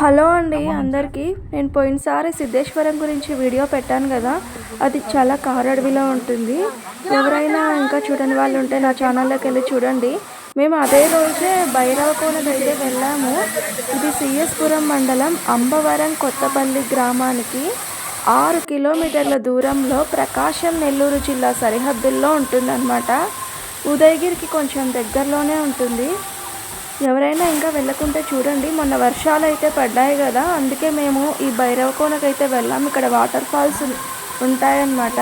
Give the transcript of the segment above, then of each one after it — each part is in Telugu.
హలో అండి అందరికీ. నేను పోయినసారి సిద్ధేశ్వరం గురించి వీడియో పెట్టాను కదా అది చాలా కారడవిలో ఉంటుంది. ఎవరైనా ఇంకా చూడని వాళ్ళు ఉంటే నా ఛానల్లోకి వెళ్ళి చూడండి. మేము అదే రోజే భైరవకోనకి అయితే వెళ్ళాము. ఇది సిఎస్పురం మండలం అంబవరం కొత్తపల్లి గ్రామానికి ఆరు కిలోమీటర్ల దూరంలో ప్రకాశం నెల్లూరు జిల్లా సరిహద్దుల్లో ఉంటుందన్నమాట. ఉదయగిరికి కొంచెం దగ్గరలోనే ఉంటుంది. ఎవరైనా ఇంకా వెళ్ళకుంటే చూడండి. మొన్న వర్షాలు అయితే పడ్డాయి కదా. అందుకే మేము ఈ భైరవకోనకైతే వెళ్ళాం. ఇక్కడ వాటర్ ఫాల్స్ ఉంటాయన్నమాట.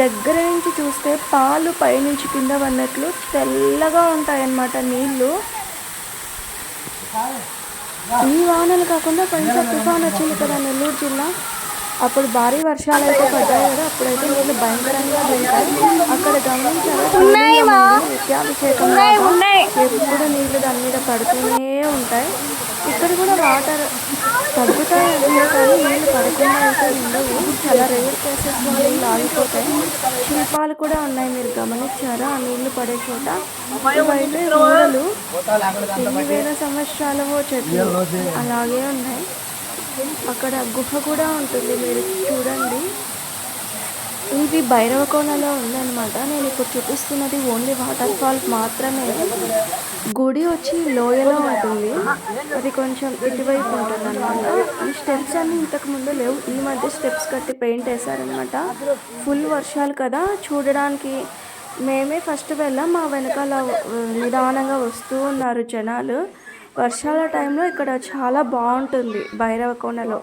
దగ్గర నుంచి చూస్తే పాలు పైనుంచి కింద పడినట్లు తెల్లగా ఉంటాయన్నమాట నీళ్ళు ఈ వానలు కాకుండా కొంచెం తుఫాన్ వచ్చింది కదా నెల్లూరు జిల్లా. అప్పుడు భారీ వర్షాలు అయితే పడ్డాయి కదా అప్పుడైతే నీళ్ళు భయంకరంగా వెళ్తాయి అక్కడ గమనించారు? లాగా. ఎప్పుడు నీళ్ళు దాని మీద పడుతూనే ఉంటాయి. ఇక్కడ కూడా వాటర్ తగ్గుతాయి కానీ నీళ్ళు పడకుండా అయితే ఉండవు. చాలా రేర్ కేసెస్లో నీళ్ళు ఆగిపోతాయి. శిల్పాలు కూడా ఉన్నాయి మీరు గమనించారా? ఆ నీళ్ళు పడే చోట. ఇవైతే ఊరలు ఎన్ని వేల సంవత్సరాలవో చెట్లు అలాగే ఉన్నాయి. అక్కడ గుహ కూడా ఉంటుంది మీరు చూడండి. ఇది భైరవకోనలో ఉందన్నమాట. నేను ఇప్పుడు చూపిస్తున్నది ఓన్లీ వాటర్ ఫాల్ మాత్రమే. గుడి వచ్చి లోయలో ఉంటుంది. అది కొంచెం ఇటువైపు ఉంటుంది అనమాట ఈ స్టెప్స్ అన్నీ ఇంతకు ముందు లేవు. ఈ మధ్య స్టెప్స్ కట్టి పెయింట్ వేశారనమాట ఫుల్ వర్షాలు కదా. చూడడానికి మేమే ఫస్ట్ వెళ్ళాం. మా వెనకాల నిదానంగా వస్తూ ఉన్నారు జనాలు. వర్షాల టైంలో ఇక్కడ చాలా బాగుంటుంది భైరవకోనలో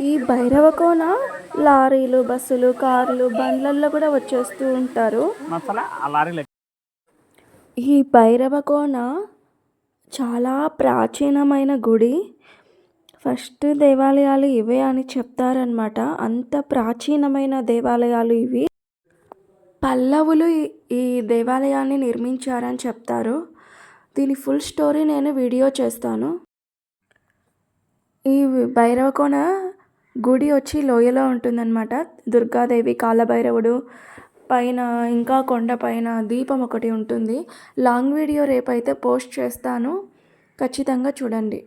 ఈ భైరవకోన లారీలు బస్సులు కార్లు బండ్లల్లో కూడా వచ్చేస్తూ ఉంటారు. ఈ భైరవకోన చాలా ప్రాచీనమైన గుడి. ఫస్ట్ దేవాలయాలు ఇవే అని చెప్తారనమాట అంత ప్రాచీనమైన దేవాలయాలు ఇవి. పల్లవులు ఈ- ఈ దేవాలయాన్ని నిర్మించారని చెప్తారు. దీని ఫుల్ స్టోరీ నేను వీడియో చేస్తాను. ఈ భైరవకోన గుడి వచ్చి లోయలో ఉంటుందన్నమాట. దుర్గాదేవి కాలభైరవుడు పైన ఇంకా కొండ పైన దీపం ఒకటి ఉంటుంది. లాంగ్ వీడియో రేపైతే పోస్ట్ చేస్తాను. ఖచ్చితంగా చూడండి.